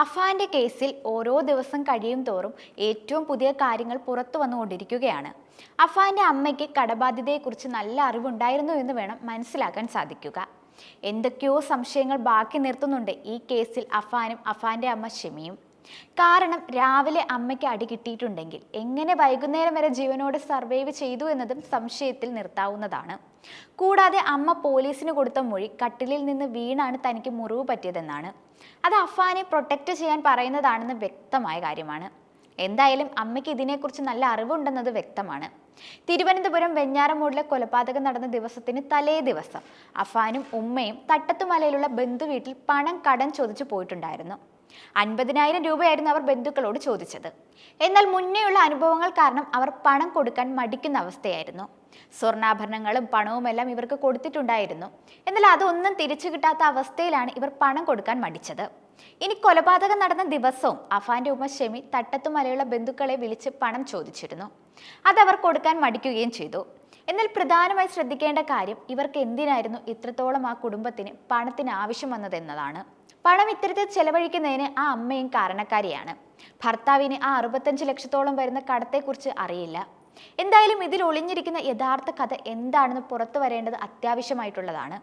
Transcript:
അഫാന്റെ കേസിൽ ഓരോ ദിവസം കഴിയും തോറും ഏറ്റവും പുതിയ കാര്യങ്ങൾ പുറത്തു വന്നുകൊണ്ടിരിക്കുകയാണ്. അഫാന്റെ അമ്മയ്ക്ക് കടബാധ്യതയെക്കുറിച്ച് നല്ല അറിവുണ്ടായിരുന്നു എന്ന് വേണം മനസ്സിലാക്കാൻ സാധിക്കുക. എന്തൊക്കെയോ സംശയങ്ങൾ ബാക്കി നിർത്തുന്നുണ്ട് ഈ കേസിൽ അഫാനും അഫാന്റെ അമ്മ ഷെമിയും. കാരണം രാവിലെ അമ്മയ്ക്ക് അടി കിട്ടിയിട്ടുണ്ടെങ്കിൽ എങ്ങനെ വൈകുന്നേരം വരെ ജീവനോട് സർവൈവ് ചെയ്തു എന്നതും സംശയത്തിൽ നിർത്താവുന്നതാണ്. കൂടാതെ അമ്മ പോലീസിന് കൊടുത്ത മൊഴി കട്ടിലിൽ നിന്ന് വീണാണ് തനിക്ക് മുറിവ് പറ്റിയതെന്നാണ്. അത് അഫാനെ പ്രൊട്ടക്റ്റ് ചെയ്യാൻ പറയുന്നതാണെന്ന് വ്യക്തമായ കാര്യമാണ്. എന്തായാലും അമ്മയ്ക്ക് ഇതിനെക്കുറിച്ച് നല്ല അറിവുണ്ടെന്നത് വ്യക്തമാണ്. തിരുവനന്തപുരം വെഞ്ഞാറമൂടിലെ കൊലപാതകം നടന്ന ദിവസത്തിന് തലേ ദിവസം അഫാനും ഉമ്മയും തട്ടത്തുമലയിലുള്ള ബന്ധുവീട്ടിൽ പണം കടം ചോദിച്ചു പോയിട്ടുണ്ടായിരുന്നു. അൻപതിനായിരം രൂപയായിരുന്നു അവർ ബന്ധുക്കളോട് ചോദിച്ചത്. എന്നാൽ മുന്നേയുള്ള അനുഭവങ്ങൾ കാരണം അവർ പണം കൊടുക്കാൻ മടിക്കുന്ന അവസ്ഥയായിരുന്നു. സ്വർണാഭരണങ്ങളും പണവുമെല്ലാം ഇവർക്ക് കൊടുത്തിട്ടുണ്ടായിരുന്നു. എന്നാൽ അതൊന്നും തിരിച്ചു കിട്ടാത്ത അവസ്ഥയിലാണ് ഇവർ പണം കൊടുക്കാൻ മടിച്ചത്. ഇനി കൊലപാതകം നടന്ന ദിവസവും അഫാന്റെ ഉമ്മ ഷെമി തട്ടത്തുമലയുള്ള ബന്ധുക്കളെ വിളിച്ച് പണം ചോദിച്ചിരുന്നു. അതവർ കൊടുക്കാൻ മടിക്കുകയും ചെയ്തു. എന്നാൽ പ്രധാനമായി ശ്രദ്ധിക്കേണ്ട കാര്യം ഇവർക്ക് എന്തിനായിരുന്നു ഇത്രത്തോളം ആ കുടുംബത്തിന് പണത്തിന് ആവശ്യം വന്നതെന്നതാണ്. പണം ഇത്തരത്തിൽ ചെലവഴിക്കുന്നതിന് ആ അമ്മയും കാരണക്കാരിയാണ്. ഭർത്താവിന് ആ അറുപത്തഞ്ച് ലക്ഷത്തോളം വരുന്ന കടത്തെക്കുറിച്ച് അറിയില്ല. എന്തായാലും ഇതിൽ ഒളിഞ്ഞിരിക്കുന്ന യഥാർത്ഥ കഥ എന്താണെന്ന് പുറത്തു വരേണ്ടത് അത്യാവശ്യമായിട്ടുള്ളതാണ്.